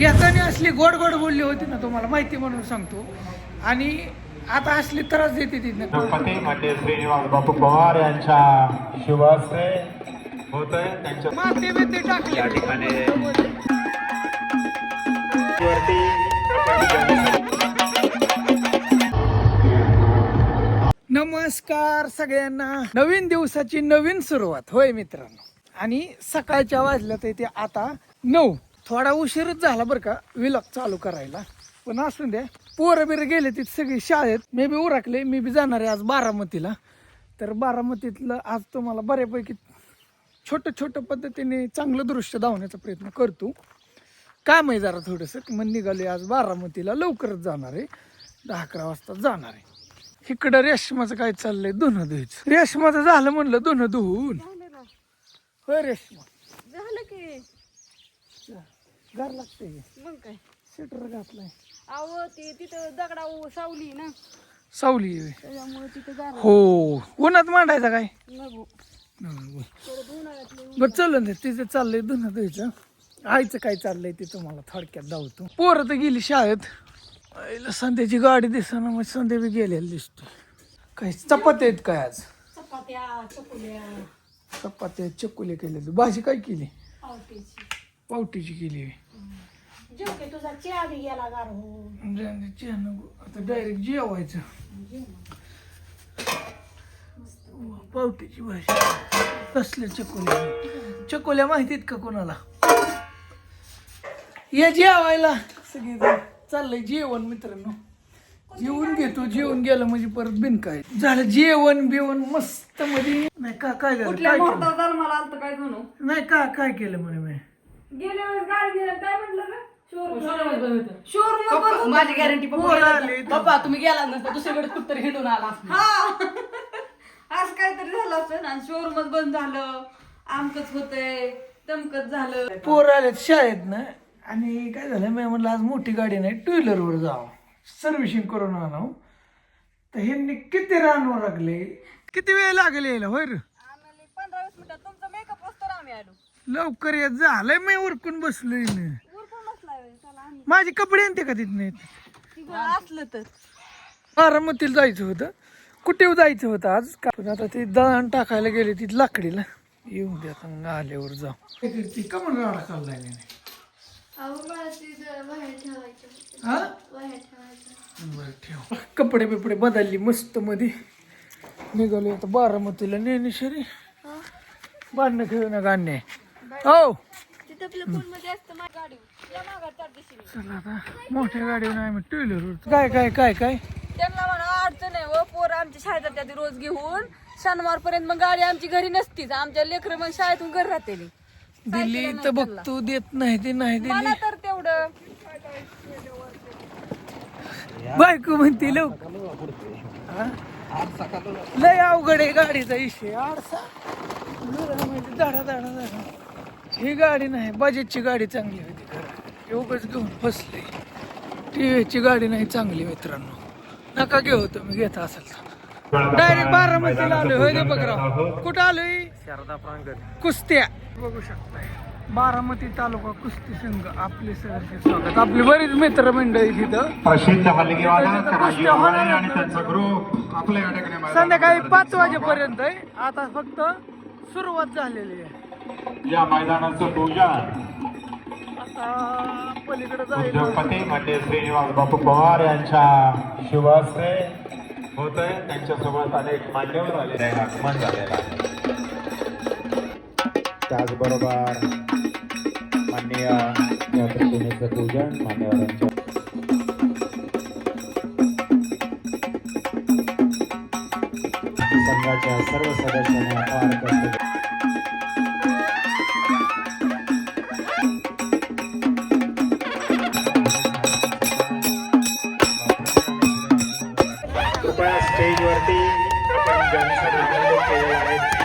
घेताना असली गोड गोड बोलली होती ना तुम्हाला माहिती म्हणून सांगतो. आणि आता असली त्रास देते तिथनं गणपती म्हणजे श्रीनिवास बापू पवार यांच्या हस्ते होत आहे त्यांच्या माते बिते टाकले. या ठिकाणी नमस्कार सगळ्यांना. नवीन दिवसाची नवीन सुरुवात. होय मित्रांनो. आणि सकाळच्या वाजल्या तर ते आता नऊ. थोडा उशीरच झाला बरं का विलॉग चालू करायला. पण असून द्या पोरं बिरं गेले तिथे सगळी शाळेत. मी बी उरकले मी बी जाणार आहे आज बारामतीला. तर बारामतीतलं आज तुम्हाला बऱ्यापैकी छोटं छोटं पद्धतीने चांगलं दृश्य धावण्याचा प्रयत्न करतो. काम आहे जरा थोडंसं. मग निघाले आज बारामतीला. लवकरच जाणार आहे. दहा अकरा वाजता जाणार आहे. इकडं रेशमाचं काय चाललंय? धुणं धुयचं. रेशमाचं झालं म्हणलं धुणं धुवून होय रेशमा. झालं की. घर लागते. मग काय? स्वेटर घातलाय. अहो ते तिथं दगडा सावली ना. सावली आहे. त्याच्यामुळे तिथं गार हो. उन्हात मांडायचा काय? नको. परत उन्हाळ्यातले बरं चल ना तिचं चाललंय धुणं धुयचं. आईचं काय चाललंय ते तुम्हाला थोडक्यात धावतो पोरं तर गेली शाळेत. आईला संध्याची गाडी दिसना मग संध्या बी गेलेली दिसतो काय चपात्या आहेत काय आज? चपात्या चकुल्या. चपात्या चकुले केले भाजी काय केली? पावटीची केली जेवके तुझा चहा बी गेला गार हो आता डायरेक्ट जेवायचं. पावटीची भाजी. कसल्या चकोल्या चकोल्या माहितीत का कोणाला? ये जेवायला. सगळी चाललंय जेवण मित्रांनो. जेवून घेतो जेवून गेलं म्हणजे परत बिन काय झालं जेवण बिवण मस्त मध्ये नाही का काय झालं? कुठल्या काय केलं? आलत काय म्हणू नाही का काय केलं म्हणे मी? गेल्या वेळेस गाडी काय म्हटलं ना शोरूम माझी गॅरंटी पोरं आले पप्पा तुम्ही गेला नसता दुसरीकडे कुठतरी हिंडून आला. हा. असं काहीतरी झालं असतं ना शोरूमच बंद झालं. आमकच होतंय तमकच झालं. पोरं आलेत शाळेत ना आणि काय झालं मी म्हणलं आज मोठी गाडी नाही टू व्हीलरवर जावं. सर्व्हिसिंग करून आणावं. तर ह्यांनी किती राहणार लागले किती वेळ लागेल यायला होय पंधरा वीस मिनिटात तुमचा मेकअप असतो आम्ही आलो. लवकर येत झालंय मी उरकून बसलोय ना उरकून बसलाय होय. चला आम्ही. माझे कपडे आणते का तिथं तिकडं असलं तर. बारामतीला जायचं होतं. कुठे जायचं होतं आज? का पण आता ते दळण टाकायला गेले तिथे लाकडीला. येऊ द्या आता आल्यावर जाऊ. ती राडा चाललाय नाही हा? बरं ठेव. कपडे बिपडे बदलली मस्त मध्ये निघालो आता बारामतीला नेहमी भांडणं खेळू ना गाणे हो. चला आता. मोठ्या गाडीवर नाही टू व्हीलरवर काय काय काय काय? त्यांना म्हणा अडचण आहे व पोरं आमच्या शाळेत जातात रोज घेऊन. शनिवार पर्यंत मग गाडी आमची घरी नसतीच. आमच्या लेकर मग शाळेतून घरी राहते दिली तर बघतो देत नाही ते नाही दिली मला तर तेवढं. बायको म्हणते लोक लय अवघड आहे गाडीचा विषय आरसा. धाडा धाडा धाडा. ही गाडी नाही बजेटची गाडी चांगली होती खरं. एवढंच घेऊन फसले. टी ची गाडी नाही चांगली मित्रांनो. नका घेऊ तुम्ही घेत असेल तर. डायरेक्ट बारामतीला आलोय. होय रे बघराव कुठं आलोय? शारदा प्रांगण. कुस्त्या. बघू शकताय. बारामती तालुका कुस्ती संघ आपले सहर्ष स्वागत. आपली बरीच मित्र मंडळी तिथं संध्याकाळी पाच वाजेपर्यंत आहे. आता फक्त सुरुवात झालेली आहे. या मैदानाचं पूजन उद्योगपती म्हणजे श्रीनिवास बापू पवार यांच्या हस्ते होत आहे त्यांच्यासोबत अनेक मान्यवर आलेले आहे आगमन झालेलं आहे. त्याचबरोबर माननीय या प्रतिमेचं पूजन मान्यवरांच्या संघाच्या सर्व सदस्यांनी अपार về lại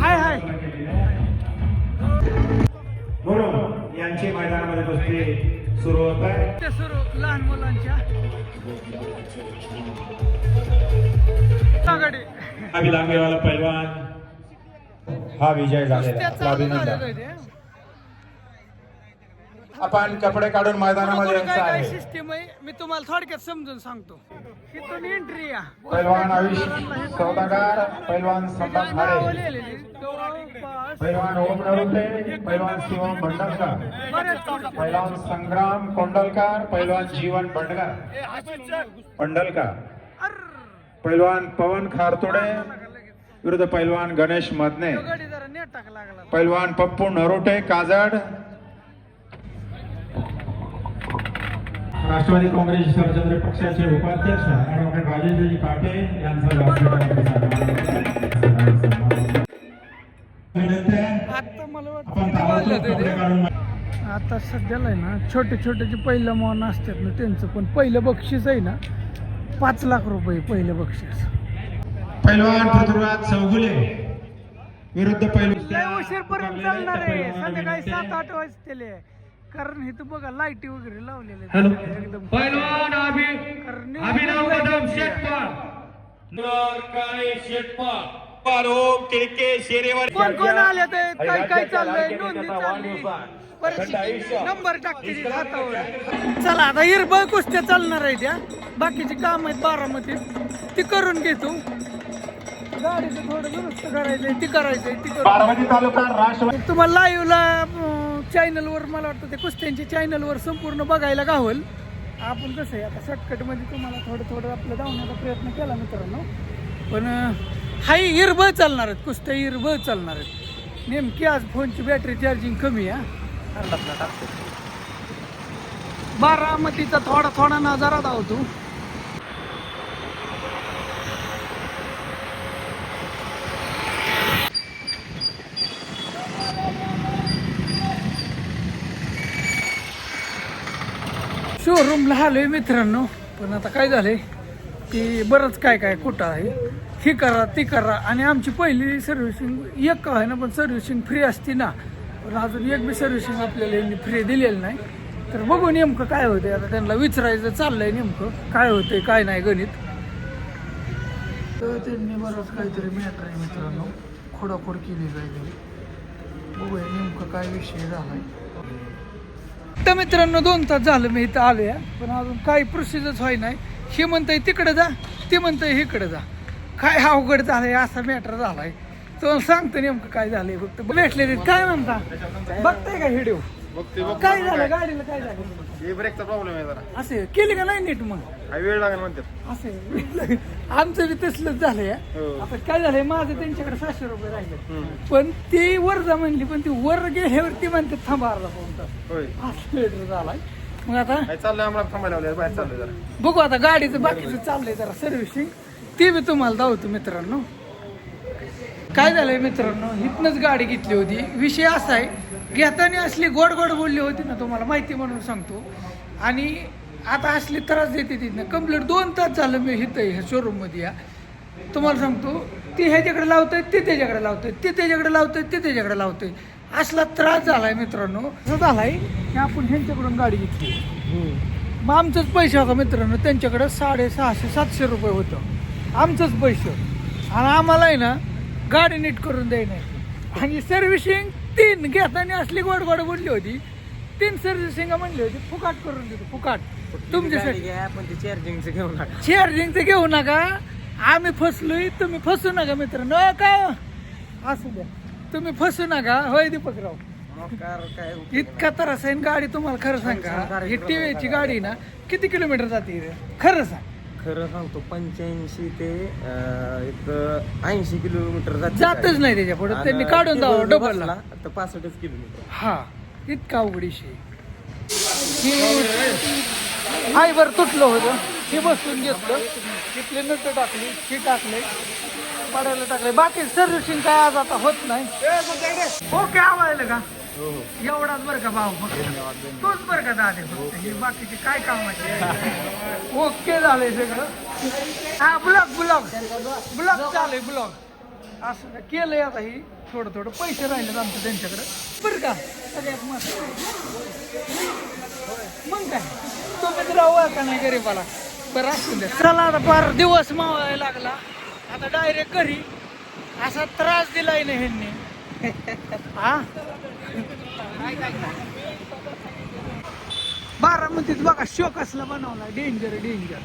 हाय हाय. म्हणून यांची मैदानामध्ये कुस्ती सुरू होत आहे. सुरू लहान मुलांच्या. आघाडी. अभि लांबेवाला पैलवान हा विजय झालेला अभिनंदन. आपण कपडे काढून मैदानामध्ये यायचं काय आहे. सिस्टीम आहे मी तुम्हाला थोडक्यात समजून सांगतो. इथून एंट्री या. पैलवान आयुष सौदागर पैलवान लिहिलेली जवळपास पैलवान ओम नरुटे पैलवान शिवम भंडारकर. पैलवान संग्राम कोंडलकर पैलवान जीवन बंडकर पंडलकर पैलवान पवन खारतोडे. विरुद्ध पैलवान गणेश मदने. पैलवान पप्पू नरोटे काजड. राष्ट्रवादी काँग्रेस शरदचंद्र पक्षाचे उपाध्यक्ष ऍडव्होकेट राजेंद्रजी काटे यांचा. आता सध्याला आहे ना छोटे छोटे जे पहिलं मॉन असतात ना त्यांचं पण पहिलं बक्षीस आहे ना पाच लाख रुपये पहिलं बक्षीस पैलवान पृथ्वीराज चौगुले विरुद्ध पैलवान उशीरपर्यंत चालणार आहे संध्याकाळी सात आठ वाजतेले कारण इथं बघा लाईटी वगैरे हॅलो. पैलवान अभि शेटपाल. कोण कोण आले ते? काय काय चाललंय? नोंदणी चालली. नंबर टाकते ती खातावर चला आता हिरबळ कुस्त्या चालणार आहे त्या बाकीची काम आहेत बारामतीत ती करून घेतो. गाडीचं थोडं दुरुस्त करायचंय ती करायचंय ती करून तुम्हाला लाईव्हला चॅनलवर मला वाटतं ते कुस्त्यांच्या चॅनलवर संपूर्ण बघायला गावल. आपण कसं आहे आता शॉर्टकटमध्ये तुम्हाला थोडं थोडं आपलं धावण्याचा प्रयत्न केला मित्रांनो. पण हाय हाही चालणार आहेत कुस्त्या हिरबळ चालणार आहेत. नेमकी आज फोनची बॅटरी चार्जिंग कमी आहे बारामतीचा थोडा थोडा नजारा धावतो. शोरूमला आहे मित्रांनो. पण आता काय झालंय की बरंच काय काय कुठं आहे. ही करा ती करा. आणि आमची पहिली सर्व्हिसिंग एक आहे ना पण सर्व्हिसिंग फ्री असते ना. पण अजून एक बी सर्व्हिसिंग आपल्याला यांनी फ्री दिलेलं नाही. तर बघू नेमकं काय होतंय. आता त्यांना विचारायचं चाललंय नेमकं. काय होतंय काय नाही गणित. तर त्यांनी बरंच काहीतरी मिळत आहे मित्रांनो. खोडाखोड केली जाईल. बघूया नेमकं काय विषय झाला आहे तर मित्रांनो दोन तास झालं मी इथं आलोय पण अजून काही प्रोसिजरच व्हाय नाही. हे म्हणतंय तिकडे जा ते म्हणतंय इकडे जा. काय अवघड झालंय असा मॅटर झालाय. तो सांगतो नेमकं काय झालंय फक्त भेटले काय म्हणता? बघताय का व्हिडिओ काय झालं? गाडीला काय झालं? ब्रेकचा प्रॉब्लेम आहे जरा. असे केली का नाही नीट मग? हा वेळ लागेल म्हणतात. असे आमचं बी तसलंच झालंय. आता काय झालंय? माझं त्यांच्याकडे सहाशे रुपये राहिले. पण ती वर जा म्हणली पण ती वर गेल्यावरती म्हणते थांबा अर्धा पाऊन तास. होय. झालाय. मग आता काय चाललंय आम्हाला थांबायला लावलं बाहेर चाललोय जरा. बघू आता गाडीचं बाकीचं चाललंय जरा सर्व्हिसिंग ते बी तुम्हाला दावतो मित्रांनो. काय झालंय मित्रांनो? इथनच गाडी घेतली होती. विषय असा आहे घेताना असली गोड गोड बोलली होती ना तुम्हाला माहिती म्हणून सांगतो. आणि आता असली त्रास देते तिथनं कंप्लीट दोन तास झालं मी हिथं ह्या शोरूममध्ये या. तुम्हाला सांगतो ती ह्याच्याकडे आहे ते त्याच्याकडे आहे ते त्याच्याकडे आहे ते त्याच्याकडे आहे असला त्रास झालाय मित्रांनो. झालाय की आपण ह्यांच्याकडून गाडी घेतली. मग आमचंच पैसे होता मित्रांनो त्यांच्याकडे साडेसहाशे सातशे रुपये होतं. आमचंच पैसे. आणि आम्हाला आहे ना गाडी नीट करून द्याय नाही. आणि सर्व्हिसिंग तीन घेताना असली गोड गोड बोलली होती. तीन सर्व्हिसिंग म्हणली होती फुकाट करून देतो फुकाट. तुमच्यासाठी. चार्जिंगचं घेऊन नका. चार्जिंगचं घेऊ नका. आम्ही फसलोय तुम्ही फसू नका मित्रांनो अ, काय असू द्या. तुम्ही फसू नका. होय दीपकराव. काय इतका त्रास आहे न गाडी तुम्हाला खरं सांगा ही टीव्हीची गाडी ना किती किलोमीटर जाते? खरं सांग. खरं सांगतो पंच्याऐंशी ते अं, एक ऐंशी किलोमीटर जाते जातच नाही त्याच्या पुढे. त्यांनी काढून द्यावं डबलला. तर पासष्टच किलोमीटर. हा इतका अवघडीशी हाय बर तुटलं होतं. हे बसून घेतलं. तिथले नट टाकली हे टाकले. पडायला टाकले. बाकी सर्व्हिसिंग काय आज आता होत नाही. ओके आवडलं का? एवढाच बरं का भाऊ? फक्त तोच बरं का दादे? फक्त हे बाकीचे काय कामाचे ओके झालंय सगळं. हा ब्लॉग ब्लॉग ब्लॉग चालू ब्लॉग असं केलंय आता ही. थोडं थोडं पैसे राहिले आमचं त्यांच्याकडे. बरं का. मग काय? तुम्ही राहू का नाही गरीबाला? बरं असू द्या. चला आता फार दिवस मावायला लागला. आता डायरेक्ट घरी. असा त्रास दिलाय ना ह्यांनी. हा? बारामतीत बघा शो कसला बनवला डेंजर डेंजर